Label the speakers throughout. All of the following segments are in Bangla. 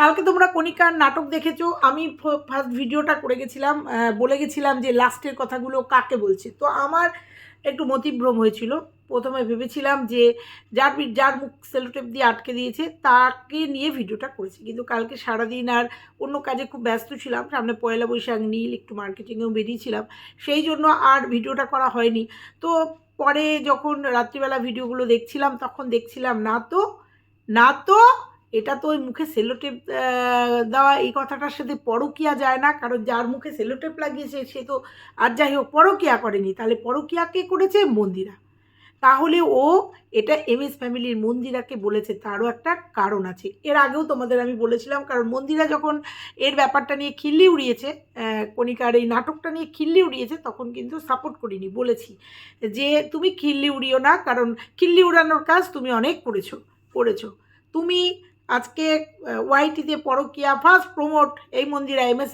Speaker 1: কালকে তোমরা কণিকার নাটক দেখেছ, আমি ফার্স্ট ভিডিওটা করে গেছিলাম বলে গেছিলাম যে লাস্টের কথাগুলো কাকে বলছে। তো আমার একটু মতিভ্রম হয়েছিল। প্রথমে ভেবেছিলাম যে যার যার মুখ সেলোটেপ দিয়ে আটকে দিয়েছে, তাকে নিয়ে ভিডিওটা করেছি। কিন্তু কালকে সারাদিন আর অন্য কাজে খুব ব্যস্ত ছিলাম। সামনে পয়লা বৈশাখ, নীল, একটু মার্কেটিংয়েও বেরিয়েছিলাম সেই জন্য আর ভিডিওটা করা হয়নি। তো পরে যখন রাত্রিবেলা ভিডিওগুলো দেখছিলাম, তখন দেখছিলাম না তো না তো এটা তো ওই মুখে সেলোটেপ দেওয়া এই কথাটার সাথে পরকিয়া যায় না, কারণ যার মুখে সেলোটেপ লাগিয়েছে সে তো আর যাই হোক পরকিয়া করেনি। তাহলে পরকিয়া কে করেছে? মন্দিরা। তাহলে ও এটা এম এস ফ্যামিলির মন্দিরাকে বলেছে, তারও একটা কারণ আছে। এর আগেও তোমাদের আমি বলেছিলাম, কারণ মন্দিরা যখন এর ব্যাপারটা নিয়ে খিল্লি উড়িয়েছে কণিকার এই নাটকটা নিয়ে খিল্লি উড়িয়েছে, তখন কিন্তু সাপোর্ট করিনি, বলেছি যে তুমি খিল্লি উড়িও না, কারণ খিল্লি উড়ানোর কাজ তুমি অনেক করেছ করেছ। তুমি আজকে ওয়াইটিতে পরকিয়া ফার্স্ট প্রমোট এই Mandira M S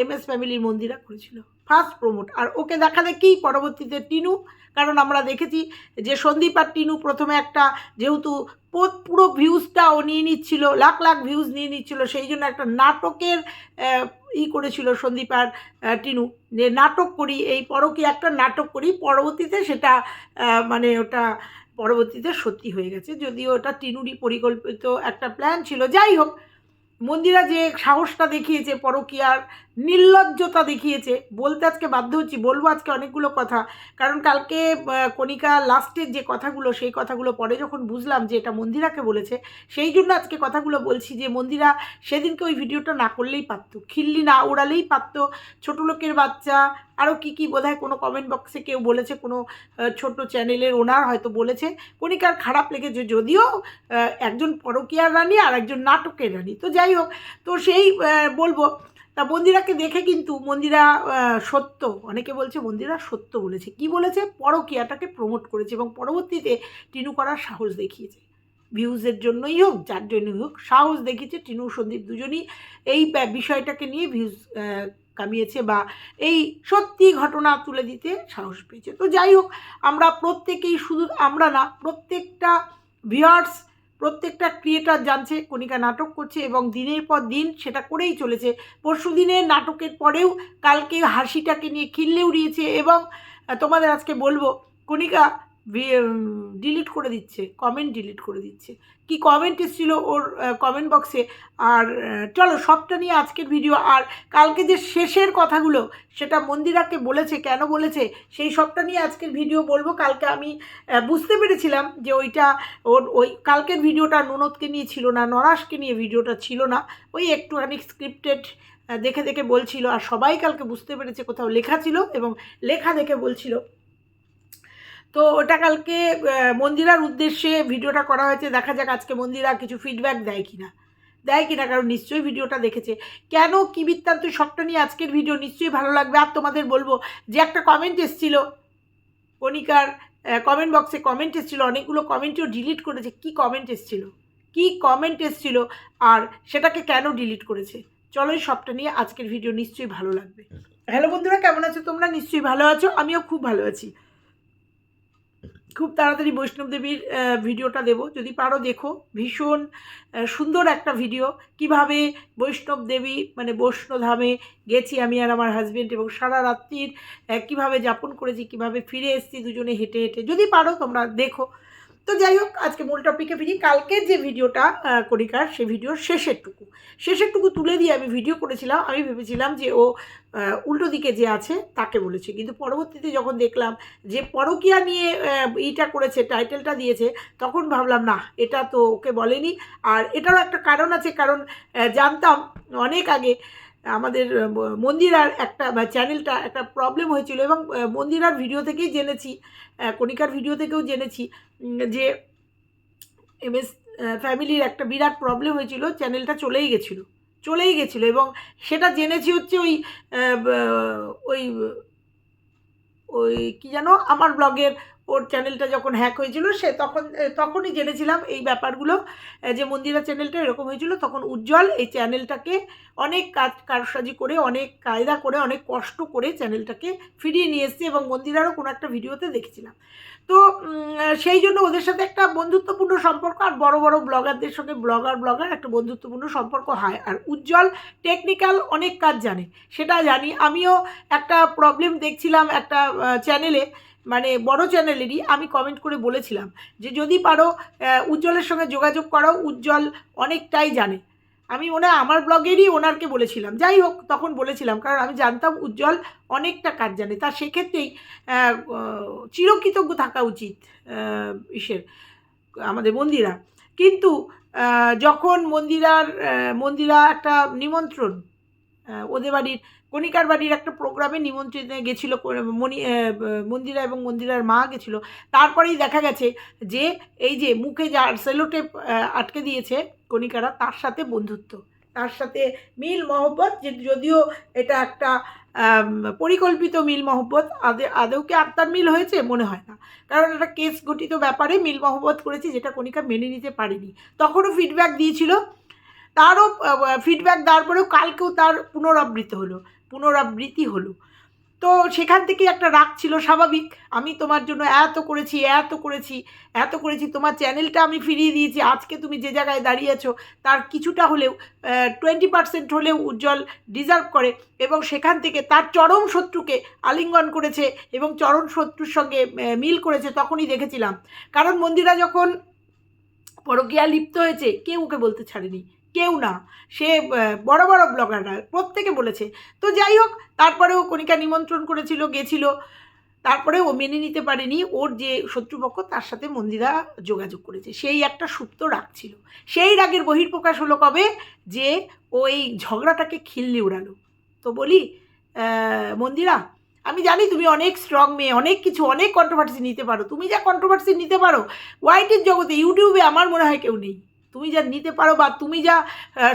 Speaker 1: M S ফ্যামিলির মন্দিরা করেছিল। ফার্স্ট প্রমোট আর ওকে দেখা দেখেই পরবর্তীতে টিনু, কারণ আমরা দেখেছি যে সন্দীপ আর টিনু প্রথমে একটা যেহেতু পুরো ভিউজটা ও নিয়ে নিচ্ছিল, লাখ লাখ ভিউজ নিয়ে নিচ্ছিল, সেই জন্য একটা নাটকের ই করেছিল সন্দীপ আর টিনু। যে নাটক করি, এই পরকে একটা নাটক করি, পরবর্তীতে সেটা মানে ওটা পরবর্তীতে সত্যি হয়ে গেছে। যদিও ওটা টিনুরি পরিকল্পিত একটা প্ল্যান ছিল। যাই হোক, মন্দিরা যে সাহসটা দেখিয়েছে পরকীয়ার নির্লজ্জতা দেখিয়েছে। বলতে আজকে বাধ্য হচ্ছি, বলব আজকে অনেকগুলো কথা। কারণ কালকে কণিকা লাস্টের যে কথাগুলো, সেই কথাগুলো পরে যখন বুঝলাম যে এটা মন্দিরাকে বলেছে, সেই জন্য আজকে কথাগুলো বলছি যে মন্দিরা সেদিনকে ওই ভিডিওটা না করলেই পারতো। খিল্লি না ওড়ালেই পারতো। ছোটো লোকের বাচ্চা আরও কী কী বোধহয় কোনো কমেন্ট বক্সে কেউ বলেছে, কোনো ছোট চ্যানেলের ওনার হয়তো বলেছে। কণিকার খারাপ লেগেছে যদিও একজন পরকীয়ার রানী আর একজন নাটকের রানী। তো যাই হোক, তো সেই বলব তা মন্দিরাকে দেখে কিন্তু মন্দিরা সত্য, অনেকে বলছে মন্দিরা সত্য বলেছে। কি বলেছে? পরকীয়াটাকে প্রমোট করেছে এবং পরবর্তীতে টিনু করার সাহস দেখিয়েছে। ভিউজের জন্যই হোক, যার জন্যই হোক, সাহস দেখিয়েছে টিনু সন্দীপ দুজনই। এই বিষয়টাকে নিয়ে ভিউজ কামিয়েছে বা এই সত্যি ঘটনা তুলে দিতে সাহস পেয়েছে। তো যাই হোক, আমরা প্রত্যেকেই শুধু, আমরা না, প্রত্যেকটা ভিউয়ার্স প্রত্যেকটা ক্রিয়েটার জানছে, কণিকা নাটক করছে এবং দিনের পর দিন সেটা করেই চলেছে। পরশু দিনের নাটকের পরেও কালকে হাসিটাকে নিয়ে খিল্লে উড়িয়েছে এবং তোমাদের আজকে বলব, কণিকা ডিলিট করে দিচ্ছে কমেন্ট ডিলিট করে দিচ্ছে। কি কমেন্ট এসেছিল ওর কমেন্ট বক্সে আর চলো সবটা নিয়ে আজকের ভিডিও আর কালকে যে শেষের কথাগুলো, সেটা মন্দিরাকে বলেছে, কেন বলেছে, সেই সবটা নিয়ে আজকের ভিডিও বলব। কালকে আমি বুঝতে পেরেছিলাম যে ওইটা ওর, ওই কালকের ভিডিওটা ননদকে নিয়ে ছিল না নরাসকে নিয়ে ভিডিওটা ছিল না। ওই একটুখানি স্ক্রিপ্টেড দেখে দেখে বলছিল। আর সবাই কালকে বুঝতে পেরেছে কোথাও লেখা ছিল এবং লেখা দেখে বলছিল। তো ওটা কালকে মন্দিরার উদ্দেশ্যে ভিডিওটা করা হয়েছে। দেখা যাক আজকে মন্দিরা কিছু ফিডব্যাক দেয় কিনা। দেয় কিনা কারণ নিশ্চয়ই ভিডিওটা দেখেছে। কেন কী বৃত্তান্ত সবটা নিয়ে আজকের ভিডিও নিশ্চয়ই ভালো লাগবে? আর তোমাদের বলব যে একটা কমেন্ট এসেছিল কণিকার কমেন্ট বক্সে কমেন্ট এসেছিল অনেকগুলো কমেন্টও ডিলিট করেছে। কি কমেন্ট এসেছিল? কি কমেন্ট এসেছিল? আর সেটাকে কেন ডিলিট করেছে? চলো এই সবটা নিয়ে আজকের ভিডিও নিশ্চয়ই ভালো লাগবে। হ্যালো বন্ধুরা কেমন আছো তোমরা? নিশ্চয়ই ভালো আছো। আমিও খুব ভালো আছি। খুব তাড়াতাড়ি বৈষ্ণব দেবীর ভিডিওটা দেব। যদি পারো দেখো, ভীষণ সুন্দর একটা ভিডিও। কীভাবে বৈষ্ণব দেবী মানে বৈষ্ণধামে গেছি আমি আর আমার হাজব্যান্ড এবং সারা রাত্রির কীভাবে কীভাবে যাপন করেছি, কীভাবে ফিরে এসেছি, দুজনে হেঁটে হেঁটে। যদি পারো তোমরা দেখো। তো যাই হোক আজকে মূল টপিকে ফিরি। কালকের যে ভিডিওটা আহ, কণিকার সেই ভিডিওর শেষেরটুকু। শেষেরটুকু তুলে দিয়ে আমি ভিডিও করেছিলাম। আমি ভেবেছিলাম যে ও উল্টো দিকে যে আছে তাকে বলেছে। কিন্তু পরবর্তীতে যখন দেখলাম যে পরকিয়া নিয়ে এইটা করেছে টাইটেলটা দিয়েছে তখন ভাবলাম না এটা তো ওকে বলেনি। আর এটারও একটা কারণ আছে কারণ জানতাম অনেক আগে আমাদের মন্দিরার একটা, বা চ্যানেলটা একটা প্রবলেম হয়েছিল এবং মন্দিরার ভিডিও থেকেই জেনেছি কণিকার ভিডিও থেকেও জেনেছি যে এম এস ফ্যামিলির একটা বিরাট প্রবলেম হয়েছিল চ্যানেলটা চলেই গেছিল চলেই গেছিল এবং সেটা জেনেছি হচ্ছে ওই ওই ওই কী যেন, আমার ব্লগের ওর চ্যানেলটা যখন হ্যাক হয়েছিল, সে তখন তখনই জেনেছিলাম এই ব্যাপারগুলো। যে মন্দিরা চ্যানেলটা এরকম হয়েছিল, তখন উজ্জ্বল এই চ্যানেলটাকে অনেক কাজ, কারসাজি করে, অনেক কায়দা করে, অনেক কষ্ট করে চ্যানেলটাকে ফিরিয়ে নিয়ে এসছে এবং মন্দিরারও কোনো একটা ভিডিওতে দেখেছিলাম। তো সেই জন্য ওদের সাথে একটা বন্ধুত্বপূর্ণ সম্পর্ক আর বড় বড় ব্লগারদের সঙ্গে ব্লগার ব্লগার একটা বন্ধুত্বপূর্ণ সম্পর্ক হয়। আর উজ্জ্বল টেকনিক্যাল অনেক কাজ জানে, সেটা জানি। আমিও একটা প্রবলেম দেখছিলাম একটা চ্যানেলে মানে বড় চ্যানেলেরই আমি কমেন্ট করে বলেছিলাম যে যদি পারো উজ্জ্বলের সঙ্গে যোগাযোগ করো, উজ্জ্বল অনেকটাই জানে। আমি হয় আমার ব্লগেরই ওনারকে বলেছিলাম। যাই হোক, তখন বলেছিলাম, কারণ আমি জানতাম উজ্জ্বল অনেকটা কাজ জানে। তা সেক্ষেত্রেই চিরকৃতজ্ঞ থাকা উচিত ইসের, আমাদের মন্দিরা। কিন্তু যখন মন্দিরার মন্দিরা একটা নিমন্ত্রণ ওদের বাড়ির কণিকার বাড়ির একটা প্রোগ্রামে নিমন্ত্রণে গেছিল, মণি মন্দিরা এবং মন্দিরার মা গেছিল। তারপরেই দেখা গেছে যে, এই যে মুখে যা সেলোটেপ আটকে দিয়েছে কণিকারা, তার সাথে বন্ধুত্ব। তার সাথে মিল মহব্বত, যে যদিও এটা একটা পরিকল্পিত মিল মহব্বত, আদে, আদৌ কি আত্মার মিল হয়েছে? মনে হয় না। কারণ এটা কেস গঠিত ব্যাপারে মিল মহব্বত করেছে যেটা কণিকা মেনে নিতে পারেনি। তখনও ফিডব্যাক দিয়েছিল। তারও ফিডব্যাক দেওয়ার পরেও কালকেও তার পুনরাবৃত্তি হলো। পুনরাবৃত্তি হলো। তো সেখান থেকে একটা রাগ ছিল স্বাভাবিক। আমি তোমার জন্য এত করেছি এত করেছি এত করেছি, তোমার চ্যানেলটা আমি ফিরিয়ে দিয়েছি, আজকে তুমি যে জায়গায় দাঁড়িয়েছো তার কিছুটা হলেও টোয়েন্টি পার্সেন্ট হলেও উজ্জ্বল ডিজার্ভ করে এবং সেখান থেকে তার চরম শত্রুকে আলিঙ্গন করেছে এবং চরম শত্রুর সঙ্গে মিল করেছে তখনই দেখেছিলাম। কারণ মন্দিরা যখন পরকীয়া লিপ্ত হয়েছে, কেউ ওকে বলতে ছাড়েনি। কেউ না। সে বড় বড় ব্লগাররা প্রত্যেকে বলেছে। তো যাই হোক, তারপরেও কণিকা নিমন্ত্রণ করেছিল, গেছিল। তারপরে ও মেনে নিতে পারেনি। ওর যে শত্রুপক্ষ, তার সাথে মন্দিরা যোগাযোগ করেছে। সেই একটা সুপ্ত রাগ ছিল। সেই রাগের বহির্প্রকাশ হলো কবে? যে ও এই ঝগড়াটাকে খিল্লি উড়ালো। তো বলি মন্দিরা, আমি জানি তুমি অনেক স্ট্রং মেয়ে, অনেক কিছু, অনেক কন্ট্রোভার্সি নিতে পারো। তুমি যা কন্ট্রোভার্সি নিতে পারো ওয়াইটির জগতে, ইউটিউবে আমার মনে হয় কেউ নেই। তুমি যা নিতে পারো বা তুমি যা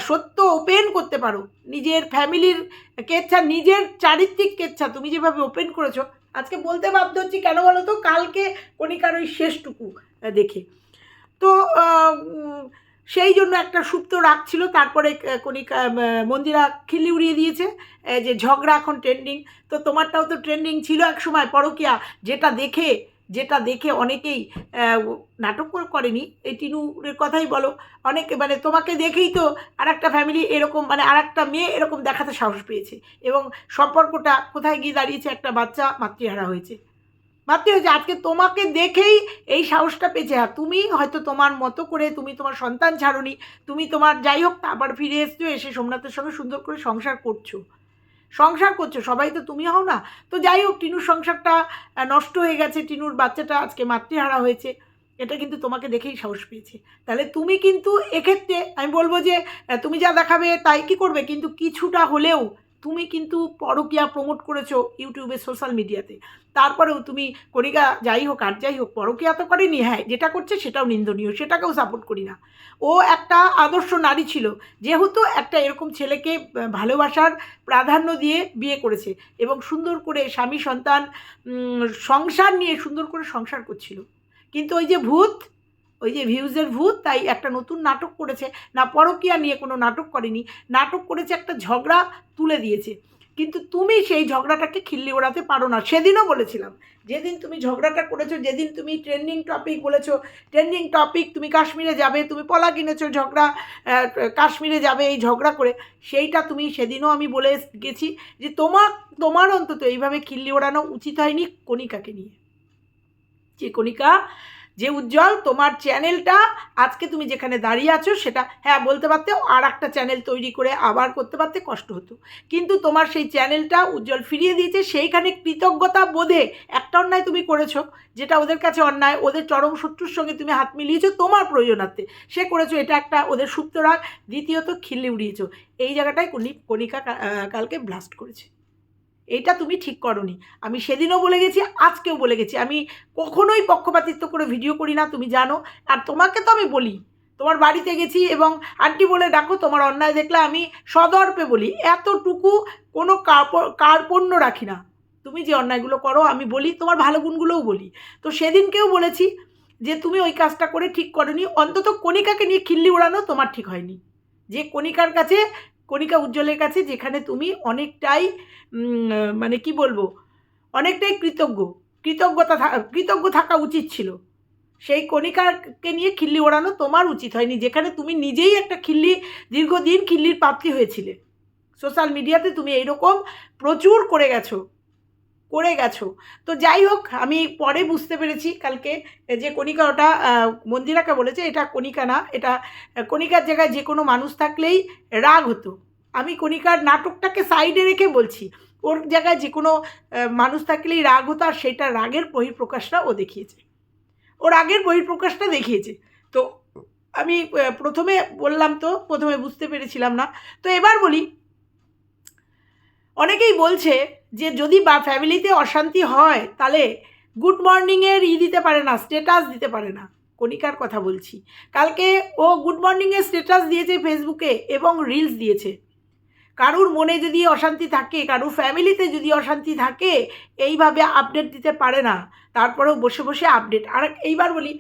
Speaker 1: সত্য ওপেন করতে পারো, নিজের ফ্যামিলির কেচ্ছা, নিজের চারিত্রিক কেচ্ছা তুমি যেভাবে ওপেন করেছ, আজকে বলতে বাধ্য হচ্ছি কেন বলো তো? কালকে কণিকার ওই শেষটুকু দেখে। তো সেই জন্য একটা সুপ্ত রাগ ছিল, তারপরে কণিকা মন্দিরা খিল্লি উড়িয়ে দিয়েছে যে ঝগড়া এখন ট্রেন্ডিং তো তোমারটাও তো ট্রেন্ডিং ছিল এক সময়, পরকিয়া, যেটা দেখে যেটা দেখে অনেকেই নাটক করেনি। এই টিনুরের কথাই বলো। অনেকে মানে তোমাকে দেখেই তো আর একটা ফ্যামিলি এরকম মানে আর একটা মেয়ে এরকম দেখাতে সাহস পেয়েছে এবং সম্পর্কটা কোথায় গিয়ে দাঁড়িয়েছে একটা বাচ্চা মাতৃহারা হয়েছে। মাতৃ হয়েছে। আজকে তোমাকে দেখেই এই সাহসটা পেয়েছে। আর তুমি হয়তো তোমার মতো করে তুমি তোমার সন্তান ছাড়নি। তুমি তোমার যাই হোক, আবার ফিরে এসছো, এসে সোমনাথের সঙ্গে সুন্দর করে সংসার করছ। সংসার করছ, সবাই তো তুমি হও না। তো যাই হোক, টিনুর সংসারটা নষ্ট হয়ে গেছে, টিনুর বাচ্চাটা আজকে মাতৃহারা হয়েছে। এটা কিন্তু তোমাকে দেখেই সাহস পেয়েছে। তাহলে তুমি কিন্তু এক্ষেত্রে, আমি বলব যে তুমি যা দেখাবে তাই কি করবে? কিন্তু কিছুটা হলেও তুমি কিন্তু পরকিয়া প্রমোট করেছ ইউটিউবে সোশ্যাল মিডিয়াতে তারপরেও তুমি করিকা যাই হোক, আর যাই হোক, পরকিয়া তো করেনি হ্যাঁ যেটা করছে সেটাও নিন্দনীয়, সেটাকেও সাপোর্ট করি না। ও একটা আদর্শ নারী ছিল, যেহেতু একটা এরকম ছেলেকে ভালোবাসার প্রাধান্য দিয়ে বিয়ে করেছে এবং সুন্দর করে স্বামী সন্তান সংসার নিয়ে সুন্দর করে সংসার করছিল। কিন্তু ওই যে ভূত ওই যে ভিউজের ভূত, তাই একটা নতুন নাটক করেছে। না, পরকিয়া নিয়ে কোনো নাটক করেনি। নাটক করেছে একটা ঝগড়া তুলে দিয়েছে। কিন্তু তুমি সেই ঝগড়াটাকে খিল্লি ওড়াতে পারো না। সেদিনও বলেছিলাম, যেদিন তুমি ঝগড়াটা করেছ, যেদিন তুমি ট্রেন্ডিং টপিক বলেছ ট্রেন্ডিং টপিক তুমি কাশ্মীরে যাবে, তুমি পলা কিনেছো ঝগড়া কাশ্মীরে যাবে এই ঝগড়া করে, সেইটা তুমি সেদিনও আমি বলে গেছি যে তোমার তোমার অন্তত এইভাবে খিল্লি ওড়ানো উচিত হয়নি কণিকাকে নিয়ে। যে কণিকা যে উজ্জ্বল, তোমার চ্যানেলটা আজকে তুমি যেখানে দাঁড়িয়ে আছো সেটা হ্যাঁ বলতে পারতে আর একটা চ্যানেল তৈরি করে আবার করতে পারতে কষ্ট হতো। কিন্তু তোমার সেই চ্যানেলটা উজ্জ্বল ফিরিয়ে দিয়েছে, সেইখানে কৃতজ্ঞতা বোধে একটা অন্যায় তুমি করেছ, যেটা ওদের কাছে অন্যায়, ওদের চরম শত্রুর সঙ্গে তুমি হাত মিলিয়েছো তোমার প্রয়োজনার্থে। সে করেছ এটা একটা ওদের সুপ্ত রাগ, দ্বিতীয়ত খিল্লি উড়িয়েছো। এই জায়গাটায় কণি কণিকা কালকে ব্লাস্ট করেছে। এইটা তুমি ঠিক করনি। আমি সেদিনও বলে গেছি, আজকেও বলে গেছি। আমি কখনোই পক্ষপাতিত্ব করে ভিডিও করি না, তুমি জানো। আর তোমাকে তো আমি বলি, তোমার বাড়িতে গেছি এবং আন্টি বলে ডাকো তোমার অন্যায় দেখলে আমি সদর্পে বলি, এতটুকু কোনো কার্প- কার্পণ্য রাখি না। তুমি যে অন্যায়গুলো করো, আমি বলি, তোমার ভালো গুণগুলোও বলি। তো সেদিনকেও বলেছি যে, তুমি ওই কাজটা করে ঠিক করনি। অন্তত কণিকাকে নিয়ে খিল্লি উড়ানো তোমার ঠিক হয়নি। যে কণিকার কাছে কণিকা উজ্জ্বলের কাছে যেখানে তুমি অনেকটাই মানে কি বলব, অনেকটাই কৃতজ্ঞ। কৃতজ্ঞতা কৃতজ্ঞ থাকা উচিত ছিল। সেই কণিকাকে নিয়ে খিল্লি ওড়ানো তোমার উচিত হয়নি, যেখানে তুমি নিজেই একটা খিল্লি, দীর্ঘদিন খিল্লির প্রাপ্তি হয়েছিলে। সোশ্যাল মিডিয়াতে তুমি এইরকম প্রচুর করে গেছো। করে গেছো। তো যাই হোক, আমি পরে বুঝতে পেরেছি কালকে যে কণিকা ওটা মন্দিরাকে বলেছে, এটা কণিকা না, এটা কণিকার জায়গায় যে কোনো মানুষ থাকলেই রাগ হতো। আমি কণিকার নাটকটাকে সাইডে রেখে বলছি, ওর জায়গায় যে কোনো মানুষ থাকলেই রাগ হতো আর সেটা রাগের বহিঃপ্রকাশটা ও দেখিয়েছে। ওর আগের বহিঃপ্রকাশটা দেখিয়েছে। তো আমি প্রথমে বললাম তো, প্রথমে বুঝতে পেরেছিলাম না। তো এবার বলি, অনেকেই বলছে যে যদি বা ফ্যামিলিতে অশান্তি হয়, তাহলে গুড মর্নিংয়ের ই দিতে পারে না স্টেটাস দিতে পারে না। কণিকার কথা বলছি। কালকে ও গুড মর্নিংয়ের স্টেটাস দিয়েছে ফেসবুকে এবং রিলস দিয়েছে। কারুর মনে যদি অশান্তি থাকে, কারুর ফ্যামিলিতে যদি অশান্তি থাকে, এইভাবে আপডেট দিতে পারে না। তারপরেও বসে বসে আপডেট। আর এইবার বলি,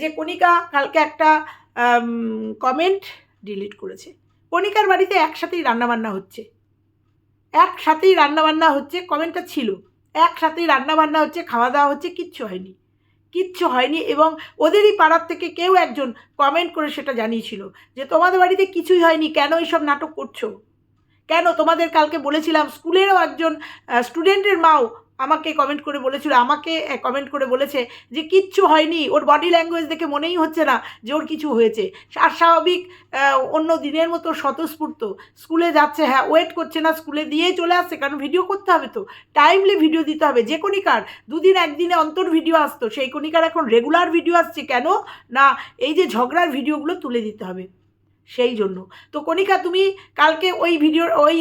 Speaker 1: যে কণিকা কালকে একটা কমেন্ট ডিলিট করেছে। কণিকার বাড়িতে একসাথেই রান্নাবান্না হচ্ছে। একসাথেই রান্নাবান্না হচ্ছে, কমেন্টটা ছিল। একসাথেই রান্নাবান্না হচ্ছে খাওয়া দাওয়া হচ্ছে, কিচ্ছু হয়নি। কিচ্ছু হয়নি এবং ওদেরই পাড়ার থেকে কেউ একজন কমেন্ট করে সেটা জানিয়েছিল যে, তোমাদের বাড়িতে কিছুই হয়নি, কেন এইসব নাটক করছ? কেন তোমাদের কালকে বলেছিলাম, স্কুলেরও একজন স্টুডেন্টের মাও আমাকে কমেন্ট করে বলেছিল, আমাকে কমেন্ট করে বলেছে যে কিচ্ছু হয়নি, ওর বডি ল্যাঙ্গুয়েজ দেখে মনেই হচ্ছে না যে ওর কিছু হয়েছে। আর স্বাভাবিক অন্য দিনের মতো স্বতঃস্ফূর্ত। স্কুলে যাচ্ছে হ্যাঁ ওয়েট করছে না, স্কুলে দিয়েই চলে আসছে, কারণ ভিডিও করতে হবে তো। টাইমলি ভিডিও দিতে হবে, যে কণিকার। দুদিন একদিনে অন্তর ভিডিও আসতো, সেই কণিকার এখন রেগুলার ভিডিও আসছে, কেন? না, এই যে ঝগড়ার ভিডিওগুলো তুলে দিতে হবে। সেই জন্য। তো কণিকা, তুমি কালকে ওই ভিডিওর ওই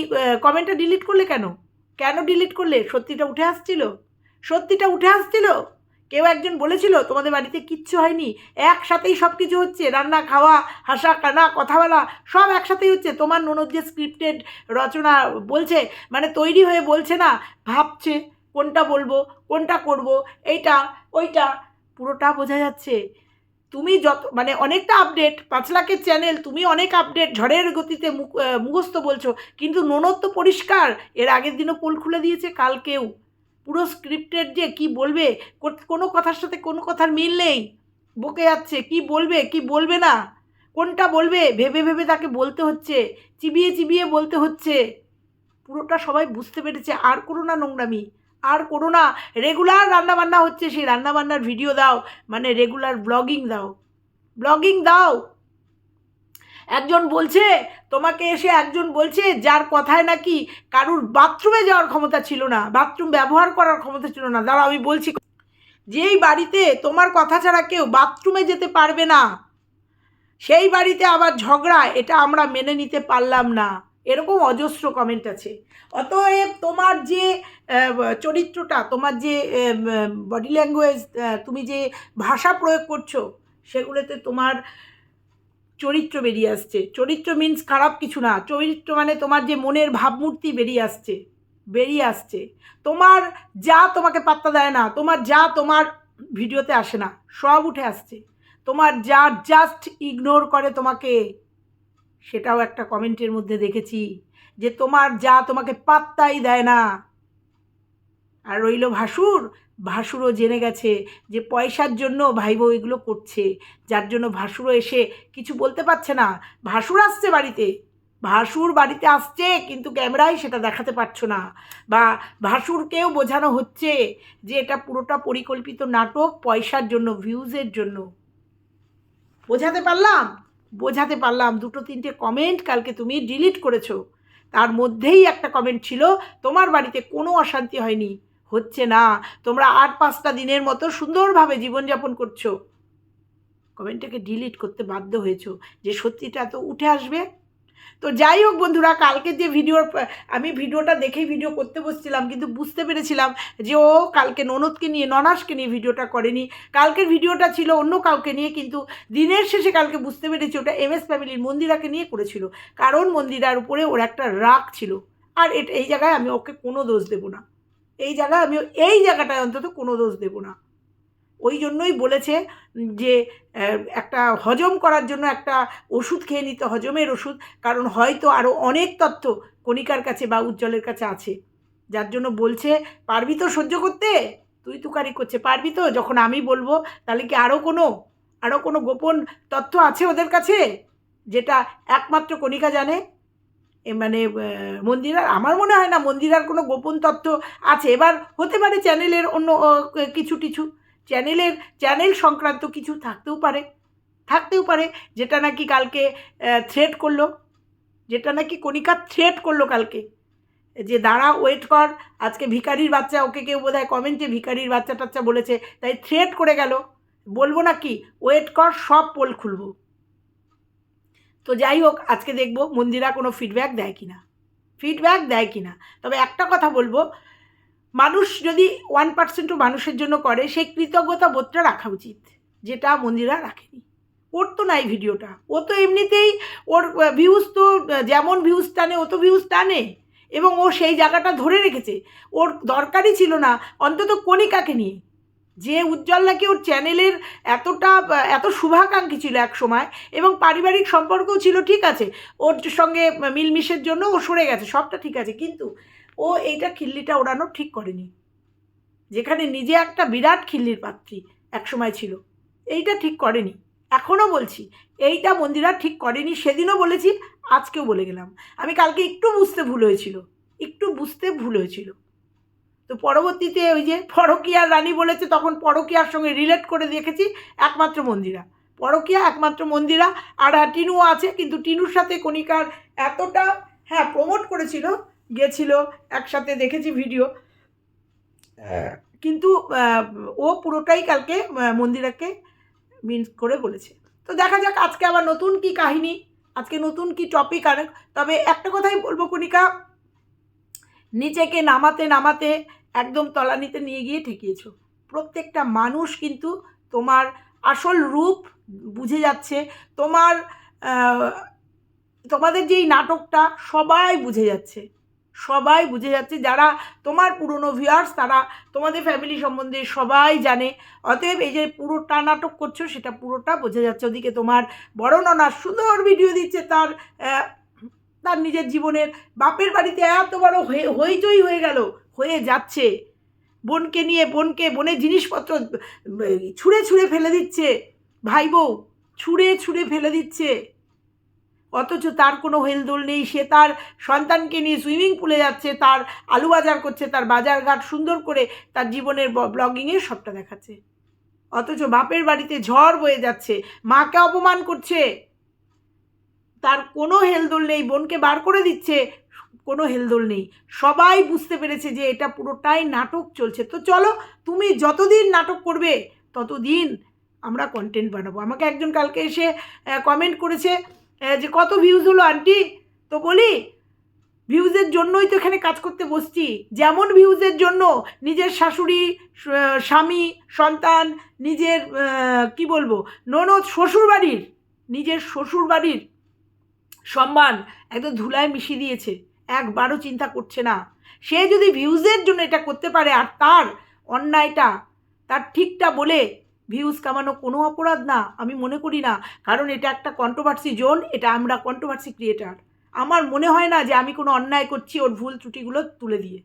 Speaker 1: কমেন্টটা ডিলিট করলে কেন? কেন ডিলিট করলে? সত্যিটা উঠে আসছিল? সত্যিটা উঠে আসছিল? কেউ একজন বলেছিল, তোমাদের বাড়িতে কিচ্ছু হয়নি। একসাথেই সব কিছু হচ্ছে। রান্না, খাওয়া, হাসা, কানা, কথা বলা, সব একসাথেই হচ্ছে। তোমার ননদ যে স্ক্রিপ্টেড রচনা বলছে মানে তৈরি হয়ে বলছে না, ভাবছে কোনটা বলব, কোনটা করব, এইটা, ওইটা, পুরোটা বোঝা যাচ্ছে। তুমি যত মানে অনেকটা আপডেট পাঁচ লাখের চ্যানেল তুমি অনেক আপডেট ঝড়ের গতিতে মুখস্থ বলছো, কিন্তু ননদ তো পরিষ্কার, এর আগের দিনও পোল খুলে দিয়েছে কালকেও। পুরো স্ক্রিপ্টেড যে কি বলবে, কোনো কথার সাথে কোনো কথার মিল নেই, বকে যাচ্ছে, কি বলবে কি বলবে না? কোনটা বলবে? ভেবে ভেবে তাকে বলতে হচ্ছে, চিবিয়ে চিবিয়ে বলতে হচ্ছে। পুরোটা সবাই বুঝতে পেরেছে, আর করো না নোংরামি। আর করো না রেগুলার রান্নাবান্না হচ্ছে সেই রান্নাবান্নার ভিডিও দাও মানে রেগুলার ব্লগিং দাও। ব্লগিং দাও। একজন বলছে, তোমাকে এসে একজন বলছে, যার কথায় নাকি কারুর বাথরুমে যাওয়ার ক্ষমতা ছিল না বাথরুম ব্যবহার করার ক্ষমতা ছিল না। দাঁড়া আমি বলছি, যেই বাড়িতে তোমার কথা ছাড়া কেউ বাথরুমে যেতে পারবে না, সেই বাড়িতে আবার ঝগড়া, এটা আমরা মেনে নিতে পারলাম না। এরকম অজস্র কমেন্ট আছে। অতএব তোমার যে চরিত্রটা, তোমার যে বডি ল্যাঙ্গুয়েজ তুমি যে ভাষা প্রয়োগ করছ, সেগুলোতে তোমার চরিত্র বেরিয়ে আসছে। চরিত্র মিন্স খারাপ কিছু না। চরিত্র মানে তোমার যে মনের ভাবমূর্তি বেরিয়ে আসছে বেরিয়ে আসছে। তোমার যা তোমাকে পাত্তা দেয় না, তোমার যা তোমার ভিডিওতে আসে না, সব উঠে আসছে। তোমার যা জাস্ট ইগনোর করে তোমাকে সেটাও একটা কমেন্টের মধ্যে দেখেছি যে তোমার যা তোমাকে পাত্তাই দেয় না। আর রইল ভাসুর, ভাসুরও জেনে গেছে যে পয়সার জন্য ভাই বউ এগুলো করছে, যার জন্য ভাসুরও এসে কিছু বলতে পারছে না। ভাসুর আসছে বাড়িতে। ভাসুর বাড়িতে আসছে, কিন্তু ক্যামেরায় সেটা দেখাতে পারছ না। বা ভাসুরকেও বোঝানো হচ্ছে যে এটা পুরোটা পরিকল্পিত নাটক, পয়সার জন্য ভিউজের জন্য। বোঝাতে পারলাম? বোঝাতে পারলাম, দুটো তিনটে কমেন্ট কালকে তুমি ডিলিট করেছ। তার মধ্যেই একটা কমেন্ট ছিল, তোমার বাড়িতে কোনো অশান্তি হয়নি, হচ্ছে না, তোমরা আট পাঁচটা দিনের মতো সুন্দরভাবে জীবনযাপন করছ। কমেন্টটাকে ডিলিট করতে বাধ্য হয়েছো যে সত্যিটা তো উঠে আসবে। তো যাই হোক বন্ধুরা, কালকে যে ভিডিওর, আমি ভিডিওটা দেখেই ভিডিও করতে বসছিলাম, কিন্তু বুঝতে পেরেছিলাম যে ও কালকে ননদকে নিয়ে, ননাসকে নিয়ে ভিডিওটা করেনি। কালকের ভিডিওটা ছিল অন্য কাউকে নিয়ে, কিন্তু দিনের শেষে কালকে বুঝতে পেরেছি ওটা এম এস ফ্যামিলির মন্দিরাকে নিয়ে করেছিল। কারণ মন্দিরার উপরে ওর একটা রাগ ছিল। আর এটা, এই জায়গায় আমি ওকে কোনো দোষ দেবো না। এই জায়গায় আমি, এই জায়গাটায় অন্তত কোনো দোষ দেবো না। ওই জন্যই বলেছে যে একটা হজম করার জন্য একটা ওষুধ খেয়ে নিতে, হজমের ওষুধ। কারণ হয়তো আরও অনেক তথ্য কণিকার কাছে বা উজ্জ্বলের কাছে আছে। যার জন্য বলছে, পারবি তো সহ্য করতে? তুই তুকারি করছে, পারবি তো? যখন আমি বলব, তাহলে কি আরও কোনো আরও কোনো গোপন তথ্য আছে ওদের কাছে? যেটা একমাত্র কণিকা জানে? এ মানে মন্দিরার, আমার মনে হয় না মন্দিরার কোনো গোপন তথ্য আছে। এবার হতে পারে চ্যানেলের অন্য কিছু কিছু। চ্যানেলের, চ্যানেল সংক্রান্ত কিছু থাকতেও পারে। থাকতেও পারে, যেটা নাকি কালকে থ্রেট করল। যেটা নাকি কণিকা থ্রেট করল কালকে। যে দাঁড়া ওয়েট কর, আজকে ভিখারির বাচ্চা, ওকে কেউ বোধ হয় কমেন্টে ভিখারির বাচ্চা টাচ্চা বলেছে, তাই থ্রেট করে গেল। বলব না কি ওয়েট কর, সব পোল খুলবো। তো যাই হোক, আজকে দেখব মন্দিরা কোনো ফিডব্যাক দেয় কি না ফিডব্যাক দেয় কি না তবে একটা কথা বলব মানুষ যদি ওয়ান পার্সেন্টও মানুষের জন্য করে সেই কৃতজ্ঞতা বোধটা রাখা উচিত, যেটা মন্দিরা রাখেনি। করতো না এই ভিডিওটা। ও তো এমনিতেই ওর ভিউজ তো যেমন ভিউজ টানে, ও তো ভিউজ টানে। এবং ও সেই জায়গাটা ধরে রেখেছে। ওর দরকারই ছিল না, অন্তত কণিকাকে নিয়ে। যে উজ্জ্বল নাকি ওর চ্যানেলের এতটা এত শুভাকাঙ্ক্ষী ছিল এক সময়, এবং পারিবারিক সম্পর্কও ছিল, ঠিক আছে। ওর সঙ্গে মিলমিশের জন্য ও সরে গেছে, সবটা ঠিক আছে। কিন্তু ও এইটা খিল্লিটা ওড়ানো ঠিক করেনি। যেখানে নিজে একটা বিরাট খিল্লির পাত্রী একসময় ছিল। এইটা ঠিক করেনি। এখনও বলছি, এইটা মন্দিরা ঠিক করেনি, সেদিনও বলেছি, আজকেও বলে গেলাম। আমি কালকে একটু বুঝতে ভুল হয়েছিল, একটু বুঝতে ভুল হয়েছিল। তো পরবর্তীতে ওই যে পরকিয়ার রানী বলেছে, তখন পরকিয়ার সঙ্গে রিলেট করে দেখেছি একমাত্র মন্দিরা। পরকিয়া একমাত্র মন্দিরা, আর হ্যাঁ টিনুও আছে, কিন্তু টিনুর সাথে কণিকার এতটা হ্যাঁ প্রমোট করেছিল গেছিল একসাথে দেখেছি ভিডিও কিন্তু ও পুরোটাই কালকে মন্দিরাকে মিন্স করে বলেছে। তো দেখা যাক আজকে আবার নতুন কি কাহিনী আজকে নতুন কি টপিক আর তবে একটা কথাই বলব কণিকা নিচেকে নামাতে নামাতে একদম তলানিতে নিয়ে গিয়ে ঠেকিয়েছো। প্রত্যেকটা মানুষ কিন্তু তোমার আসল রূপ বুঝে যাচ্ছে তোমার তোমাদের যেই নাটকটা সবাই বুঝে যাচ্ছে। সবাই বুঝে যাচ্ছে, যারা তোমার পুরনো ভিউয়ার্স তারা তোমাদের ফ্যামিলি সম্বন্ধে সবাই জানে। অতএব এই যে পুরোটা নাটক করছ, সেটা পুরোটা বোঝা যাচ্ছে। ওদিকে তোমার বড় ননা সুন্দর ভিডিও দিচ্ছে তার তার নিজের জীবনের। বাপের বাড়িতে এত বড় হয়ে, হইচই হয়ে গেল, হয়ে যাচ্ছে। বোনকে নিয়ে, বোনকে, বোনের জিনিসপত্র ছুঁড়ে ছুঁড়ে ফেলে দিচ্ছে। ভাই বউ, ছুঁড়ে ছুঁড়ে ফেলে দিচ্ছে। অথচ তার কোনো হেলদোল নেই। সে তার সন্তানকে নিয়ে সুইমিং পুলে যাচ্ছে, তার আলু বাজার করছে, তার বাজারঘাট সুন্দর করে তার জীবনের ব্লগিংয়ে সবটা দেখাচ্ছে। অথচ বাপের বাড়িতে ঝড় বয়ে যাচ্ছে, মাকে অপমান করছে। তার কোনো হেলদোল নেই, বোনকে বার করে দিচ্ছে, কোনো হেলদোল নেই। সবাই বুঝতে পেরেছে যে এটা পুরোটাই নাটক চলছে। তো চলো, তুমি যতদিন নাটক করবে, ততদিন আমরা কন্টেন্ট বানাবো। আমাকে একজন কালকে এসে কমেন্ট করেছে যে কত ভিউজ হলো আন্টি? তো বলি ভিউজের জন্যই তো এখানে কাজ করতে বসছি। যেমন ভিউজের জন্য নিজের শাশুড়ি স্বামী, সন্তান, নিজের কি বলব, ননদ, শ্বশুরবাড়ির, নিজের শ্বশুরবাড়ির সম্মান একদম ধুলায় মিশিয়ে দিয়েছে। একবারও চিন্তা করছে না। সে যদি ভিউজের জন্য এটা করতে পারে আর তার অন্যায়টা, তার ঠিকটা বলে ভিউজ কামানো কোনো অপরাধ না, আমি মনে করি না। কারণ এটা একটা কন্ট্রোভার্সি জোন এটা আমরা কন্ট্রোভার্সি ক্রিয়েটার আমার মনে হয় না যে আমি কোনো অন্যায় করছি ওর ভুল ত্রুটিগুলো তুলে দিয়ে।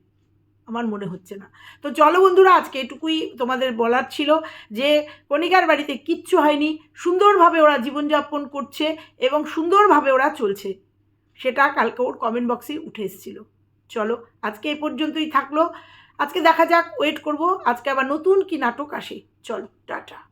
Speaker 1: আমার মনে হচ্ছে না। তো চলো বন্ধুরা, আজকে এটুকুই তোমাদের বলার ছিল যে কণিকার বাড়িতে কিচ্ছু হয়নি, সুন্দরভাবে ওরা জীবনযাপন করছে এবং সুন্দরভাবে ওরা চলছে। সেটা কালকে ওর কমেন্ট বক্সে উঠে এসেছিল। চলো, আজকে এ পর্যন্তই থাকল। আজকে দেখা যাক ওয়েট করব। আজকে আবার নতুন কি নাটক আসে। চলো টাটা।